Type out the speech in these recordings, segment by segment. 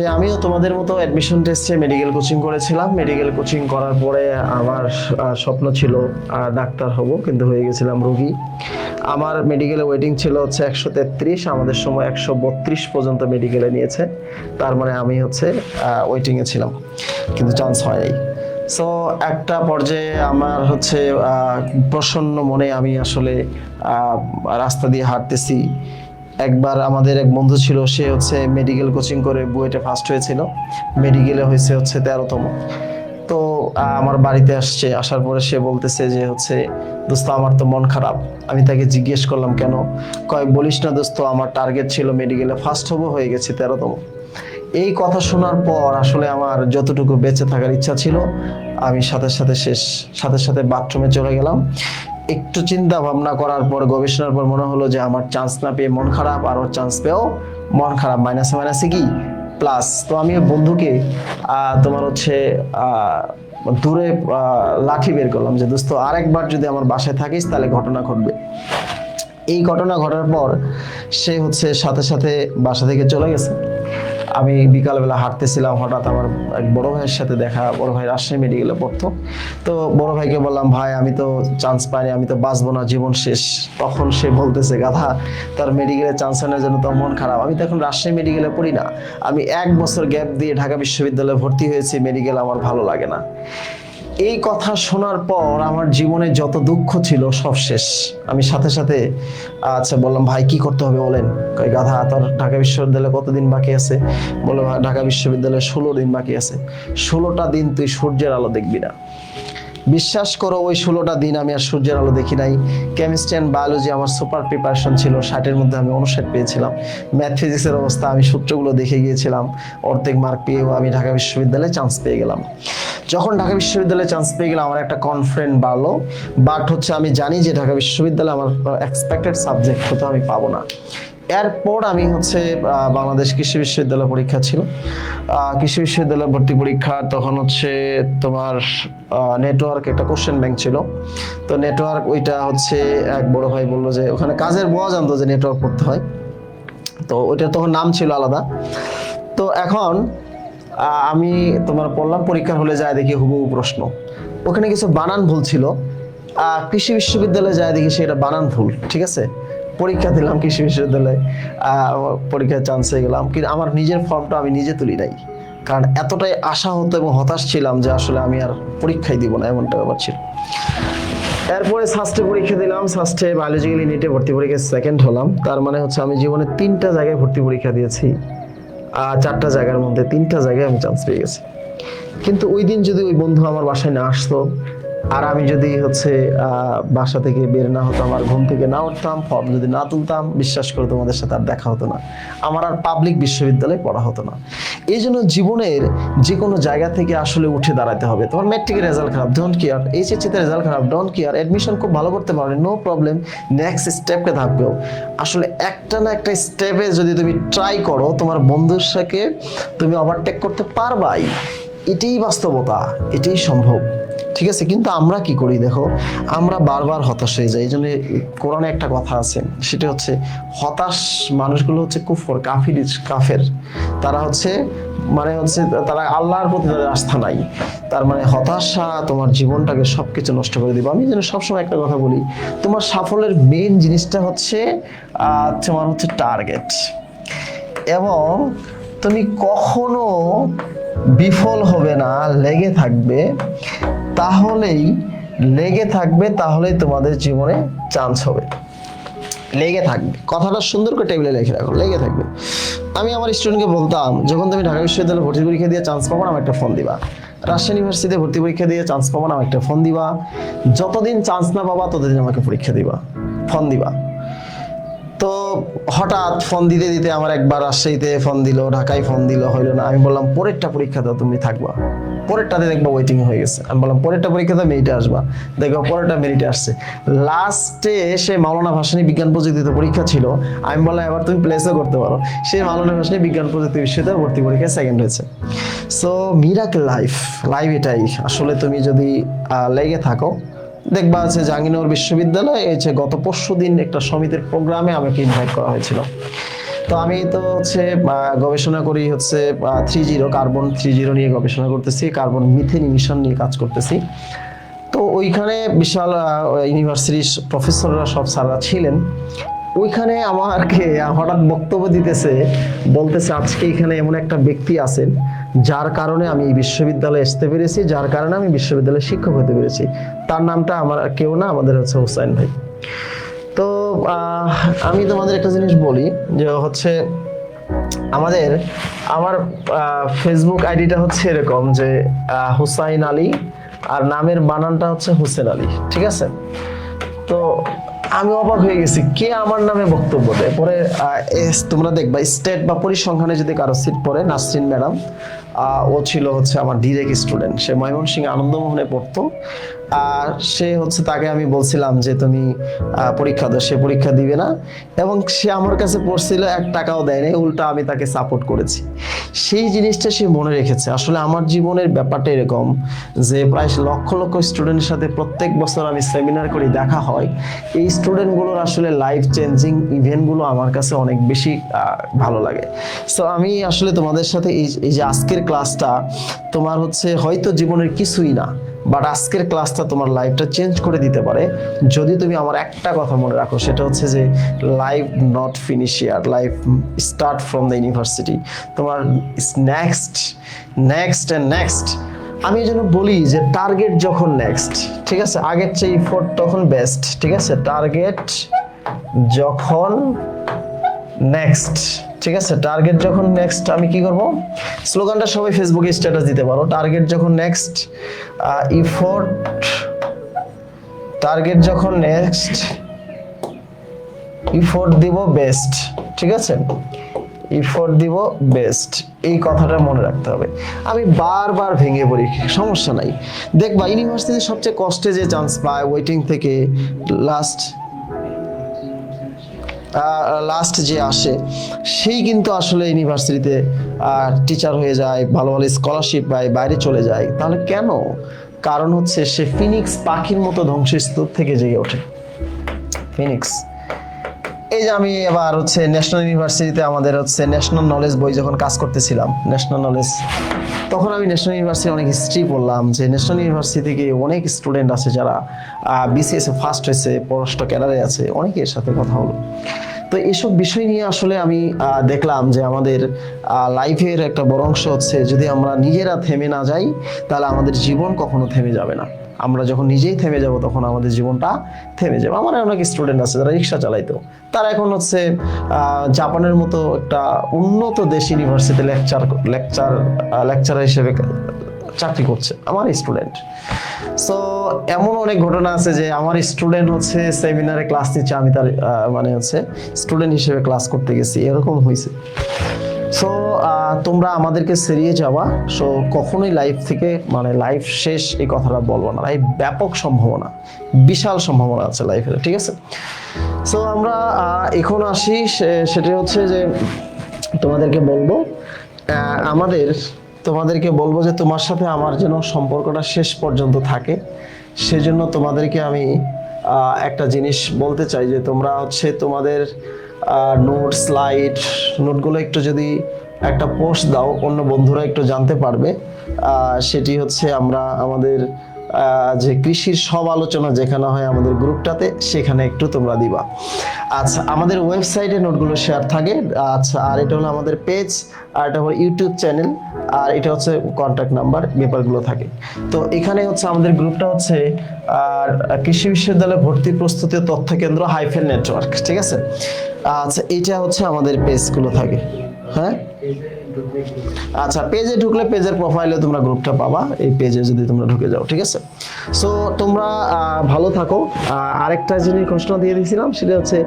যে আমিও তোমাদের মতো অ্যাডমিশন টেস্টে মেডিকেল কোচিং করেছিলাম। মেডিকেল কোচিং করার পরে আমার স্বপ্ন ছিল ডাক্তার হব, কিন্তু হয়ে গেছিলাম রোগী। আমার মেডিকেলে ওয়েটিং ছিল হচ্ছে একশো তেত্রিশ, আমাদের সময় একশো বত্রিশ পর্যন্ত মেডিকেলে নিয়েছে। তার মানে আমি হচ্ছে ওয়েটিংয়ে ছিলাম, কিন্তু চান্স হয়নি সো একটা পর্যায়ে আমার হচ্ছে প্রসন্ন মনে আমি আসলে রাস্তা দিয়ে হাঁটতেছি। একবার আমাদের এক বন্ধু ছিল, সে হচ্ছে মেডিকেল কোচিং করে বুয়েটে ফার্স্ট হয়েছিল। মেডিকেলে হয়েছে হচ্ছে তেরোতম। তো আমার বাড়িতে আসছে, আসার পরে সে বলতেছে যে হচ্ছে, দোস্ত, আমার তো মন খারাপ। আমি তাকে জিজ্ঞেস করলাম, কেন? কয়, বলিস না দোস্ত, আমার টার্গেট ছিল মেডিকেলে ফার্স্ট হব, হয়ে গেছে তেরোতম। এই কথা শোনার পর আসলে আমার যতটুকু বেঁচে থাকার ইচ্ছা ছিল, আমি সাথে সাথে শেষ, সাথে সাথে বাথরুমে চলে গেলাম। একটু চিন্তা ভাবনা করার পর, গবেষণার পর মনে হলো যে আমার চান্স না পেয়ে মন খারাপ আর ওর চান্স পেয়েও মন খারাপ। মাইনাসে মাইনাসে কি? প্লাস তো আমি বন্ধুকে তোমার হচ্ছে দূরে লাঠি বের করলাম যে, দোস্ত, আরেকবার যদি আমার বাসায় থাকিস, তাহলে ঘটনা ঘটবে। এই ঘটনা ঘটার পর সে হচ্ছে সাথে সাথে বাসা থেকে চলে গেছে। আমি বিকালবেলা হাঁটতেছিলাম, হঠাৎ আমার এক বড় ভাইয়ের সাথে দেখা, বড় ভাই রাজশাহী মেডিকেলে পড়তো। তো বড় ভাইকে বললাম, ভাই, আমি তো চান্স পাইনি, আমি তো বাঁচবো না, জীবন শেষ। তখন সে বলতেছে, গাধা, তার মেডিকেলে চান্স আনার জন্য তো মন খারাপ। আমি তো এখন রাজশাহী মেডিকেলে পড়ি না। আমি এক বছর গ্যাপ দিয়ে ঢাকা বিশ্ববিদ্যালয়ে ভর্তি হয়েছি মেডিকেল আমার ভালো লাগে না। এই কথা শোনার পর আমার জীবনে যত দুঃখ ছিল সব শেষ। আমি সাথে সাথে আচ্ছা বললাম, ভাই, কি করতে হবে বলেন? গাধা, তোর ঢাকা বিশ্ববিদ্যালয়ে কতদিন বাকি আছে? বললাম ঢাকা বিশ্ববিদ্যালয়ে ষোলো দিন বাকি আছে। ষোলোটা দিন তুই সূর্যের আলো দেখবি না। বিশ্বাস করো, ওই ষোলোটা দিন আমি আর সূর্যের আলো দেখি নাই। কেমিস্ট্রি অ্যান্ড বায়োলজি আমার সুপার প্রিপারেশন ছিল, ষাটের মধ্যে আমি অনুষাট পেয়েছিলাম। ম্যাথ ফিজিক্সের অবস্থা, আমি সূত্রগুলো দেখে গিয়েছিলাম। অর্ধেক মার্ক পেয়েও আমি ঢাকা বিশ্ববিদ্যালয়ে চান্স পেয়ে গেলাম। যখন ঢাকা বিশ্ববিদ্যালয়ে চান্স পেয়ে গেলাম, আমার একটা কনফিডেন্ট বাড়লো। বাট হচ্ছে আমি জানি যে ঢাকা বিশ্ববিদ্যালয়ে আমার এক্সপেক্টেড সাবজেক্ট হয়তো আমি পাবো না। এরপর আমি হচ্ছে বাংলাদেশ কৃষি বিশ্ববিদ্যালয় পরীক্ষা ছিল। কৃষি বিশ্ববিদ্যালয় ভর্তি পরীক্ষা তখন হচ্ছে তোমার নেটওয়ার্ক একটা কোশ্চেন ব্যাংক ছিল। তো নেটওয়ার্ক ওইটা হচ্ছে এক বড় ভাই বলল যে, ওখানে কাজের বোয়া জানতো যে নেটওয়ার্ক পড়তে হয়। তো ওইটা তখন নাম ছিল আলাদা। তো এখন আমি তোমার পড়লাম পরীক্ষার হলে যায় দেখি হুবহু প্রশ্ন। ওখানে কিছু বানান ভুল ছিল। কৃষি বিশ্ববিদ্যালয়ে যায় দেখি সেটা বানান ভুল, ঠিক আছে? পরীক্ষা দিলাম কৃষি বিশ্ববিদ্যালয়ে আহ, পরীক্ষায় চান্স হয়ে গেলাম কিন্তু আমার নিজের ফর্মটা আমি নিজে তুলি নাই। কারণ এতটাই আশা হতো এবং হতাশ ছিলাম যে আসলে আমি আর পরীক্ষাই দিব না এমনটা ব্যাপার ছিল। এরপরে সাস্টে পরীক্ষা দিলাম সাস্টে বায়োলজিক্যাল ইউনিটে ভর্তি পরীক্ষায় সেকেন্ড হলাম। তার মানে হচ্ছে আমি জীবনে তিনটা জায়গায় ভর্তি পরীক্ষা দিয়েছি চারটা জায়গার মধ্যে তিনটা জায়গায় আমি চান্স পেয়ে গেছি। কিন্তু ওই দিন যদি ওই বন্ধু আমার বাসায় না আসতো আর আমি যদি হচ্ছে বাসা থেকে বের না হতাম আর ঘুম থেকে না উঠতাম, ফর্ম যদি না তুলতাম, বিশ্বাস করে তোমাদের সাথে আর দেখা হতো না। আমার আর পাবলিক বিশ্ববিদ্যালয়ে পড়া হতো না। এই জন্য জীবনের যে কোনো জায়গা থেকে আসলে উঠে দাঁড়াতে হবে। তোমার ম্যাট্রিকের রেজাল্ট খারাপ ডোন্ট কেয়ার এইচএসসিতে রেজাল্ট খারাপ ডোন্ট কেয়ার অ্যাডমিশন খুব ভালো করতে পারো নো প্রবলেম নেক্সট স্টেপকে থাকবেও। আসলে একটা না একটা স্টেপে যদি তুমি ট্রাই করো, তোমার বন্ধুর সাথে তুমি ওভারটেক করতে পারবাই, এটাই বাস্তবতা, এটাই সম্ভব। ঠিক আছে, কিন্তু আমরা কি করি দেখো? আমরা বারবার হতাশ হয়ে যাই। এই জন্য কোরআনে একটা কথা আছে, সেটা হচ্ছে হতাশ মানুষগুলো হচ্ছে কুফর, কাফির, কাফের। তারা হচ্ছে মানে হচ্ছে তারা আল্লাহর প্রতি তাদের আস্থা নাই। তার মানে হতাশা তোমার জীবনটাকে সবকিছু নষ্ট করে দিবে। আমি যেন সবসময় একটা কথা বলি, তোমার সাফল্যের মেন জিনিসটা হচ্ছে তোমার হচ্ছে টার্গেট এবং তুমি কখনো বিফল হবে না, লেগে থাকবে। তাহলেই লেগে থাকবে, তাহলেই তোমাদের জীবনে চান্স হবে। লেগে থাকবে। কথাটা সুন্দর করে টেবিলে লিখে রাখো, লেগে থাকবে। আমি আমার স্টুডেন্টকে বলতাম, যখন তুমি ঢাকা বিশ্ববিদ্যালয়ে ভর্তি পরীক্ষা দিয়ে চান্স পাবো না আমার একটা ফোন দিবা। রাজশাহী ইউনিভার্সিটিতে ভর্তি পরীক্ষা দিয়ে চান্স পাবো না আমার একটা ফোন দিবা। যতদিন চান্স না পাবা, ততদিন আমাকে পরীক্ষা দিবা। ফোন দিবা। তো হঠাৎ ফোন দিতে দিতে আমার একবার রাজশাহীতে ফোন দিল, ঢাকায় ফোন দিল, হইল না। আমি বললাম, পরেরটা পরীক্ষা দাও, তুমি থাকবা। পরেরটাতে দেখবা ওয়েটিং হয়ে গেছে। আমি বললাম, পরেরটা পরীক্ষা দাও, মেরিটে আসবা। দেখবা পরেরটা মেরিটে আসছে। লাস্টে সে মাওলানা ভাসানী বিজ্ঞান প্রযুক্তিতে পরীক্ষা ছিল। আমি বললাম, এবার তুমি প্লেসও করতে পারো। সে মাওলানা ভাসানী বিজ্ঞান প্রযুক্তি বিশ্ববিদ্যালয়ে ভর্তি পরীক্ষায় সেকেন্ড হয়েছে। সো মিরাকেল লাইফ লাইফ এটাই। আসলে তুমি যদি লেগে থাকো দেখবা আছে জাহাঙ্গীরনগর বিশ্ববিদ্যালয়, এই যে গত পরশু দিন একটা সমিতির প্রোগ্রামে আমাকে ইনভাইট করা হয়েছিল। তো আমি তো হচ্ছে গবেষণা করি হচ্ছে three zero carbon three zero নিয়ে গবেষণা করতেছি কার্বন মিথেন ইমিশন নিয়ে কাজ করতেছি। তো ওইখানে বিশাল ইউনিভার্সিটির প্রফেসররা সব স্যাররা ছিলেন। ওইখানে আমাকে, হঠাৎ বক্তব্য দিতেছে, বলতেছে আজকে এখানে এমন একটা ব্যক্তি আছেন, যার কারণে আমি বিশ্ববিদ্যালয়ে আসতে পেরেছি, যার কারণে আমি বিশ্ববিদ্যালয়ে শিক্ষক হতে পেরেছি। তার নামটা আমার কেউ না, আমাদের হচ্ছে হোসাইন ভাই। তো আমি তোমাদের একটা জিনিস বলি, যে হচ্ছে আমাদের, আমার ফেসবুক আইডিটা হচ্ছে এরকম যে হুসাইন আলী আর নামের বানানটা হচ্ছে হুসেন আলী, ঠিক আছে? তো আমি অবাক হয়ে গেছি, কে আমার নামে বক্তব্য দেয়? পরে তোমরা দেখবা, স্টেট বা পরিসংখ্যানে যদি কারও সিট পড়ে, নাসরিন ম্যাডাম ও ছিল হচ্ছে আমার ডিরেক্ট স্টুডেন্ট সে ময়মনসিংহ আনন্দমোহনে পড়তো। আর সে হচ্ছে তাকে আমি বলছিলাম যে তুমি পরীক্ষা দাও। সে পরীক্ষা দিবে না। এবং সে আমার কাছে পড়ছিল, এক টাকাও দেয়নি। উল্টা আমি তাকে সাপোর্ট করেছি। সেই জিনিসটা সে মনে রেখেছে। আসলে আমার জীবনের ব্যাপারটা এরকম যে প্রায় লক্ষ লক্ষ স্টুডেন্টের সাথে প্রত্যেক বছর আমি সেমিনার করি, দেখা হয়। এই স্টুডেন্টগুলোর আসলে লাইফ চেঞ্জিং ইভেন্টগুলো আমার কাছে অনেক বেশি ভালো লাগে। সো আমি আসলে তোমাদের সাথে এই যে আজকের ক্লাসটা তোমার হচ্ছে হয়তো জীবনের কিছুই না বাট আজকের ক্লাসটা তোমার লাইফটা চেঞ্জ করে দিতে পারে। যদি তুমি আমার একটা কথা মনে রাখো, সেটা হচ্ছে যে life not finish year life start from the university তোমার নেক্সট নেক্সট অ্যান্ড নেক্সট আমি এই বলি যে টার্গেট যখন নেক্সট ঠিক আছে? আগের চেয়ে ইফোর্ট তখন বেস্ট ঠিক আছে? টার্গেট যখন নেক্সট ঠিক আছে টার্গেট যখন নেক্সট আমি কি করব? স্লোগানটা সবাই ফেসবুকে স্ট্যাটাস দিতে পারো। টার্গেট যখন নেক্সট ইফোর্ট টার্গেট যখন নেক্সট ইফোর্ট দিব বেস্ট ঠিক আছে? ইফোর্ট দিব বেস্ট এই কথাটা মনে রাখতে হবে। আমি বারবার ভেঙে পড়ি, সমস্যা নাই। দেখবা ইউনিভার্সিটিতে সবচেয়ে কষ্টে যে চান্স পায় ওয়েটিং থেকে লাস্ট লাস্ট যে আসে, সেই কিন্তু আসলে ইউনিভার্সিটিতে টিচার হয়ে যায়, ভালো ভালো স্কলারশিপ পায়, বাইরে চলে যায়। তাহলে কেন? কারণ হচ্ছে সে ফিনিক্স পাখির মতো ধ্বংসস্তূপ থেকে জেগে ওঠে। ফিনিক্স এই যে আমি এবার হচ্ছে ন্যাশনাল ইউনিভার্সিটিতে আমাদের হচ্ছে ন্যাশনাল নলেজ বই যখন কাজ করতেছিলাম ন্যাশনাল নলেজ তখন আমি ন্যাশনাল ইউনিভার্সিটি অনেক হিস্ট্রি পড়লাম, যে ন্যাশনাল ইউনিভার্সিটি থেকে অনেক স্টুডেন্ট আছে যারা বিসিএস ফার্স্ট হয়েছে, পররাষ্ট্র ক্যাডারে আছে, অনেকের সাথে কথা হলো। তো এসব বিষয় নিয়ে আসলে আমি দেখলাম যে আমাদের লাইফের একটা বড় অংশ হচ্ছে যদি আমরা নিজেরা থেমে না যাই, তাহলে আমাদের জীবন কখনো থেমে যাবে না। আমরা যখন নিজেই থেমে যাব, তখন আমাদের জীবনটা থেমে যাবে। আমার অনেক স্টুডেন্ট আছে, যারা রিক্সা চালাইতো। তারা এখন হচ্ছে জাপানের মতো একটা উন্নত দেশ ইউনিভার্সিটি লেকচার লেকচার লেকচারার হিসেবে চাকরি করছে আমার স্টুডেন্ট সো এমন অনেক ঘটনা আছে যে আমার স্টুডেন্ট হচ্ছে সেমিনারে ক্লাস নিচ্ছে, আমি তার মানে হচ্ছে স্টুডেন্ট হিসেবে ক্লাস করতে গেছি। এরকম হয়েছে সো তোমরা আমাদেরকে সেরিয়ে যাওয়া। সো কখনোই লাইফ থেকে মানে লাইফ শেষ এই কথাটা বলব না। লাইফ ব্যাপক সম্ভাবনা, বিশাল সম্ভাবনা আছে লাইফের ঠিক আছে? সো আমরা এখন আসি সেটা হচ্ছে যে তোমাদেরকে বলব আমাদের, তোমাদেরকে বলব যে তোমার সাথে আমার যেন সম্পর্কটা শেষ পর্যন্ত থাকে। সেজন্য তোমাদেরকে আমি একটা জিনিস বলতে চাই যে তোমরা হচ্ছে তোমাদের নোট স্লাইড নোটগুলো একটু যদি একটা পোস্ট দাও, অন্য বন্ধুরা একটু জানতে পারবে। সেটি হচ্ছে আমরা আমাদের যে কৃষির সব আলোচনা যেখানে হয় আমাদের গ্রুপটাতে, সেখানে একটু তোমরা দিবা। আচ্ছা আমাদের ওয়েবসাইটে নোটগুলো শেয়ার থাকে। আচ্ছা আর এটা হলো আমাদের পেজ আর এটা হলো ইউটিউব চ্যানেল আর এটা হচ্ছে কন্ট্যাক্ট নাম্বার ব্যাপারগুলো থাকে। তো এখানে হচ্ছে আমাদের গ্রুপটা হচ্ছে, আর কৃষি বিশ্ববিদ্যালয় ভর্তি প্রস্তুতি তথ্য কেন্দ্র হাইফেল নেটওয়ার্ক ঠিক আছে? আচ্ছা এটা হচ্ছে আমাদের পেজগুলো থাকে। হ্যাঁ? আচ্ছা পেজে ঢুকলে পেজের প্রোফাইলে তোমরা গ্রুপটা পাবা। এই পেজে যদি তোমরা ঢুকে যাও, ঠিক আছে? সো তোমরা ভালো থাকো। আরেকটা জিনিস ঘোষণা দিয়ে দিয়েছিলাম সেটা হচ্ছে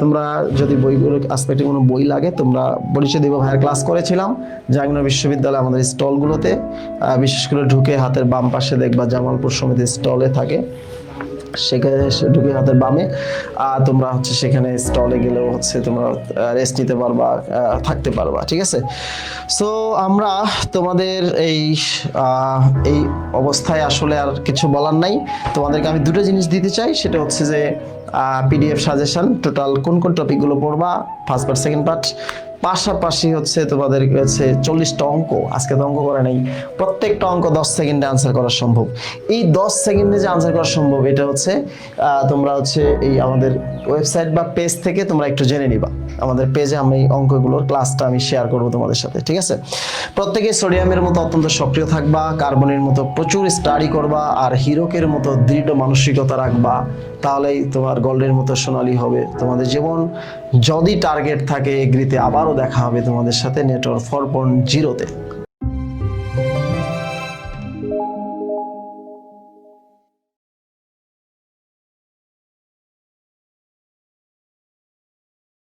তোমরা যদি বইগুলো আসপেক্টে কোনো বই লাগে, তোমরা পরিচয় দিব ভাইয়ের ক্লাস করেছিলাম জাহাঙ্গীর বিশ্ববিদ্যালয় আমাদের স্টলগুলোতে বিশেষ করে ঢুকে হাতের বাম পাশে দেখবা জামালপুর সমিতির স্টলে থাকে। সেখানে ঢুকে হাতের বামে, আর তোমরা হচ্ছে সেখানে স্টলে গেলেও হচ্ছে তোমরা রেস্ট নিতে পারবা থাকতে পারবা, ঠিক আছে? সো আমরা তোমাদের এই এই অবস্থায় আসলে আর কিছু বলার নাই। তোমাদেরকে আমি দুটো জিনিস দিতে চাই, সেটা হচ্ছে যে পিডিএফ সাজেশন টোটাল কোন কোন টপিকগুলো পড়বা ফার্স্ট পার্ট সেকেন্ড পার্ট পাশাপাশি হচ্ছে তোমাদের কাছে চল্লিশটা অঙ্ক। আজকে তো অঙ্ক করা নেই। প্রত্যেকটা অঙ্ক দশ সেকেন্ডে আনসার করা সম্ভব। এই দশ সেকেন্ডে যে আনসার করা সম্ভব, এটা হচ্ছে তোমরা হচ্ছে এই আমাদের ওয়েবসাইট বা পেজ থেকে তোমরা একটু জেনে নিবা। আমাদের পেজে আমি অঙ্কগুলোর ক্লাসটা আমি শেয়ার করব তোমাদের সাথে, ঠিক আছে? প্রত্যেকে সোডিয়ামের মতো অত্যন্ত সক্রিয় থাকবা কার্বনের মতো প্রচুর স্টাডি করবা, আর হিরোকের মতো দৃঢ় মানসিকতা রাখবা। তাহলেই তোমার গোল্ডের মতো সোনালি হবে। তোমাদের জীবন যদি টার্গেট থাকে এগ্রিতে, আবারও দেখা হবে তোমাদের সাথে নেটওয়ার্ক ফোর পয়েন্ট জিরোতে।